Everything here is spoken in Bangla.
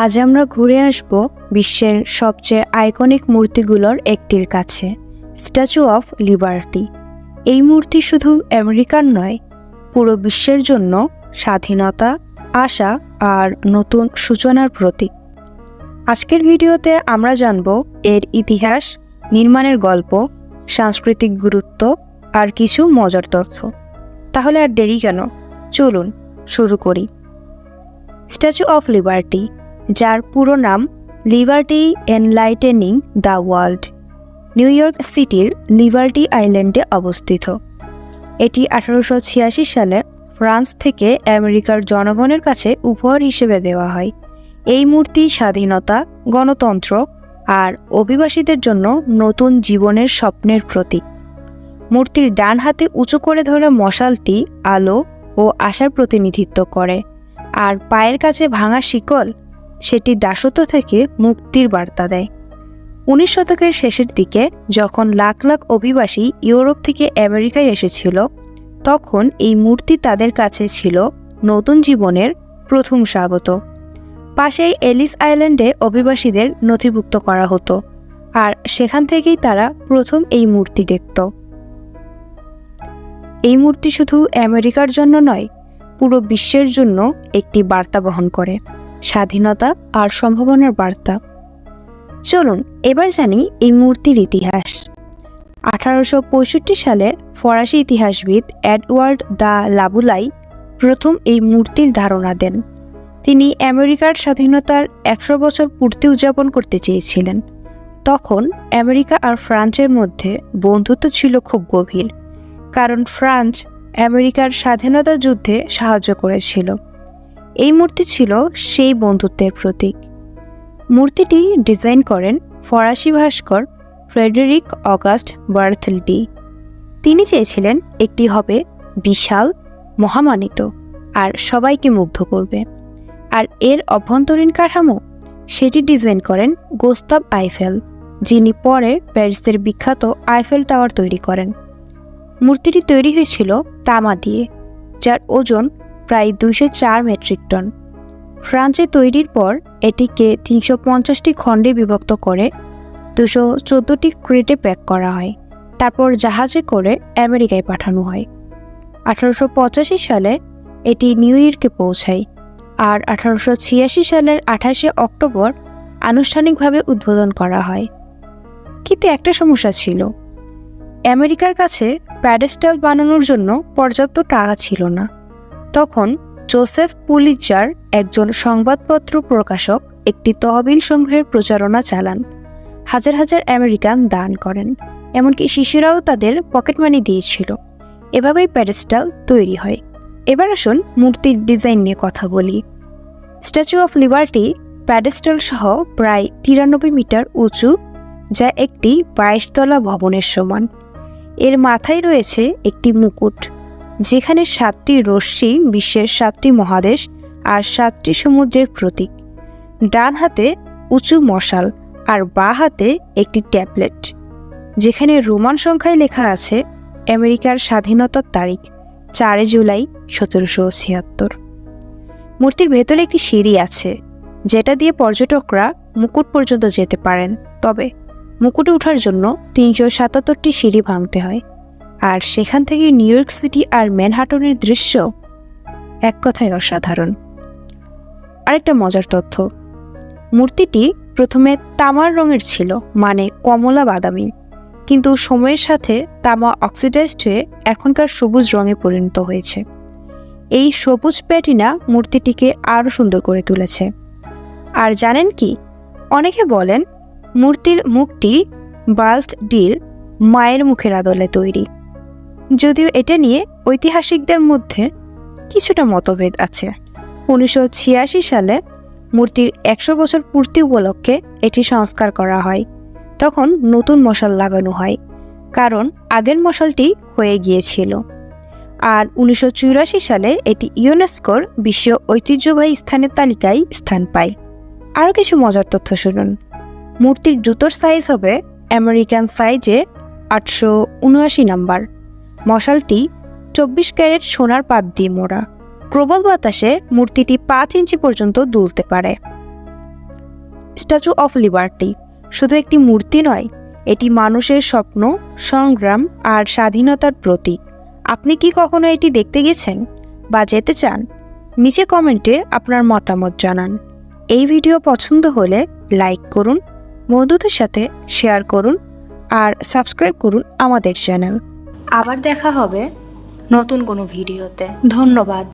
আজ আমরা ঘুরে আসব বিশ্বের সবচেয়ে আইকনিক মূর্তিগুলোর একটির কাছে স্ট্যাচু অফ লিবার্টি এই মূর্তি শুধু আমেরিকার নয়, পুরো বিশ্বের জন্য স্বাধীনতা, আশা আর নতুন সূচনার প্রতীক। আজকের ভিডিওতে আমরা জানব এর ইতিহাস, নির্মাণের গল্প, সাংস্কৃতিক গুরুত্ব আর কিছু মজার তথ্য। তাহলে আর দেরি কেন? চলুন শুরু করি। স্ট্যাচু অফ লিবার্টি যার পুরো নাম Liberty enlightening the world, New York সিটির লিবার্টি আইল্যান্ডে অবস্থিত। এটি আঠারোশো ছিয়াশি সালে ফ্রান্স থেকে আমেরিকার জনগণের কাছে উপহার হিসেবে দেওয়া হয়। এই মূর্তি স্বাধীনতা, গণতন্ত্র আর অভিবাসীদের জন্য নতুন জীবনের স্বপ্নের প্রতীক। মূর্তির ডান হাতে উঁচু করে ধরা মশালটি আলো ও আশার প্রতিনিধিত্ব করে, আর পায়ের কাছে ভাঙা শিকল সেটি দাসত্ব থেকে মুক্তির বার্তা দেয়। উনিশ শতকের শেষের দিকে যখন লাখ লাখ অভিবাসী ইউরোপ থেকে আমেরিকায় এসেছিল, তখন এই মূর্তি তাদের কাছে ছিল নতুন জীবনের প্রথম স্বাগত। পাশেই এলিস আইল্যান্ডে অভিবাসীদের নথিভুক্ত করা হতো আর সেখান থেকেই তারা প্রথম এই মূর্তি দেখত। এই মূর্তি শুধু আমেরিকার জন্য নয়, পুরো বিশ্বের জন্য একটি বার্তা বহন করে। স্বাধীনতা আর সম্ভাবনার বার্তা। চলুন, এবার জানি এই মূর্তির ইতিহাস। আঠারোশো সালে ফরাসি ইতিহাসবিদ এডওয়ার্ড দ্য লাবুলাই প্রথম এই মূর্তির ধারণা দেন। তিনি আমেরিকার স্বাধীনতার একশো বছর পূর্তি উদযাপন করতে চেয়েছিলেন। তখন আমেরিকা আর ফ্রান্সের মধ্যে বন্ধুত্ব ছিল খুব গভীর, কারণ ফ্রান্স আমেরিকার স্বাধীনতা যুদ্ধে সাহায্য করেছিল। এই মূর্তি ছিল সেই বন্ধুত্বের প্রতীক। মূর্তিটি ডিজাইন করেন ফরাসি ভাস্কর ফ্রেডেরিক অগাস্ট বার্থেলডি। তিনি চেয়েছিলেন একটি হবে বিশাল, মহামানিত, আর সবাইকে মুগ্ধ করবে। আর এর অভ্যন্তরীণ কাঠামো সেটি ডিজাইন করেন গোস্তাব আইফেল, যিনি পরে প্যারিসের বিখ্যাত আইফেল টাওয়ার তৈরি করেন। মূর্তিটি তৈরি হয়েছিল তামা দিয়ে, যার ওজন প্রায় দুইশো চার মেট্রিক টন। ফ্রান্সে তৈরির পর এটিকে তিনশো পঞ্চাশটি খণ্ডে বিভক্ত করে দুশো চোদ্দোটি ক্রেটে প্যাক করা হয়। তারপর জাহাজে করে আমেরিকায় পাঠানো হয়। আঠারোশো পঁচাশি সালে এটি নিউ ইয়র্কে পৌঁছায় আর আঠারোশো ছিয়াশি সালের আঠাশে অক্টোবর আনুষ্ঠানিকভাবে উদ্বোধন করা হয়। কিন্তু একটা সমস্যা ছিল। আমেরিকার কাছে প্যাডেস্টাল বানানোর জন্য পর্যাপ্ত টাকা ছিল না। তখন জোসেফ পুলিচার একজন সংবাদপত্র প্রকাশক একটি তহবিল সংগ্রহের প্রচারণা চালান। হাজার হাজার আমেরিকান দান করেন, এমনকি শিশুরাও তাদের পকেট মানি দিয়েছিল। এভাবেই প্যাডেস্টাল তৈরি হয়। এবার আসুন মূর্তির ডিজাইন নিয়ে কথা বলি। স্ট্যাচু অফ লিবার্টি প্যাডেস্টাল সহ প্রায় তিরানব্বই মিটার উঁচু, যা একটি বাইশতলা ভবনের সমান। এর মাথায় রয়েছে একটি মুকুট। যেখানে সাতটি রশ্মি, বিশ্বের সাতটি মহাদেশ আর সাতটি সমুদ্রের প্রতীক। ডান হাতে উঁচু মশাল আর বা হাতে একটি ট্যাবলেট, যেখানে রোমান সংখ্যায় লেখা আছে, আমেরিকার স্বাধীনতার তারিখ চারে জুলাই সতেরোশো ছিয়াত্তর। মূর্তির ভেতরে একটি সিঁড়ি আছে, যেটা দিয়ে পর্যটকরা মুকুট পর্যন্ত যেতে পারেন। তবে মুকুটে ওঠার জন্য তিনশো সাতাত্তরটি সিঁড়ি ভাঙতে হয়। আর সেখান থেকে নিউ ইয়র্ক সিটি আর ম্যানহাটনের দৃশ্য এক কথায় অসাধারণ। আরেকটা মজার তথ্য, মূর্তিটি প্রথমে তামার রঙের ছিল মানে কমলা বাদামি। কিন্তু সময়ের সাথে তামা অক্সিডাইজড হয়ে এখনকার সবুজ রঙে পরিণত হয়েছে। এই সবুজ প্যাটিনা মূর্তিটিকে আরও সুন্দর করে তুলেছে। আর জানেন কি? অনেকে বলেন, মূর্তির মুখটি বাল্ট ডির মায়ের মুখের আদলে তৈরি। যদিও এটা নিয়ে ঐতিহাসিকদের মধ্যে কিছুটা মতভেদ আছে। উনিশশো ছিয়াশি সালে মূর্তির একশো বছর পূর্তি উপলক্ষে এটি সংস্কার করা হয়। তখন নতুন মশাল লাগানো হয়, কারণ আগের মশালটি হয়ে গিয়েছিল। আর উনিশশো চুরাশি সালে এটি ইউনেস্কোর বিশ্ব ঐতিহ্যবাহী স্থানের তালিকায় স্থান পায়। আরও কিছু মজার তথ্য শুনুন। মূর্তির জুতোর সাইজ হবে আমেরিকান সাইজে আটশো উনআশি নাম্বার। মশালটি চব্বিশ ক্যারেট সোনার পাত দিয়ে মোড়া। প্রবল বাতাসে মূর্তিটি পাঁচ ইঞ্চি পর্যন্ত দুলতে পারে। স্ট্যাচু অফ লিবার্টি শুধু একটি মূর্তি নয়, এটি মানুষের স্বপ্ন, সংগ্রাম আর স্বাধীনতার প্রতীক। আপনি কি কখনো এটি দেখতে গেছেন বা যেতে চান? নিচে কমেন্টে আপনার মতামত জানান। এই ভিডিও পছন্দ হলে লাইক করুন, বন্ধুদের সাথে শেয়ার করুন আর সাবস্ক্রাইব করুন আমাদের চ্যানেল। আবার দেখা হবে নতুন কোনো ভিডিওতে। ধন্যবাদ।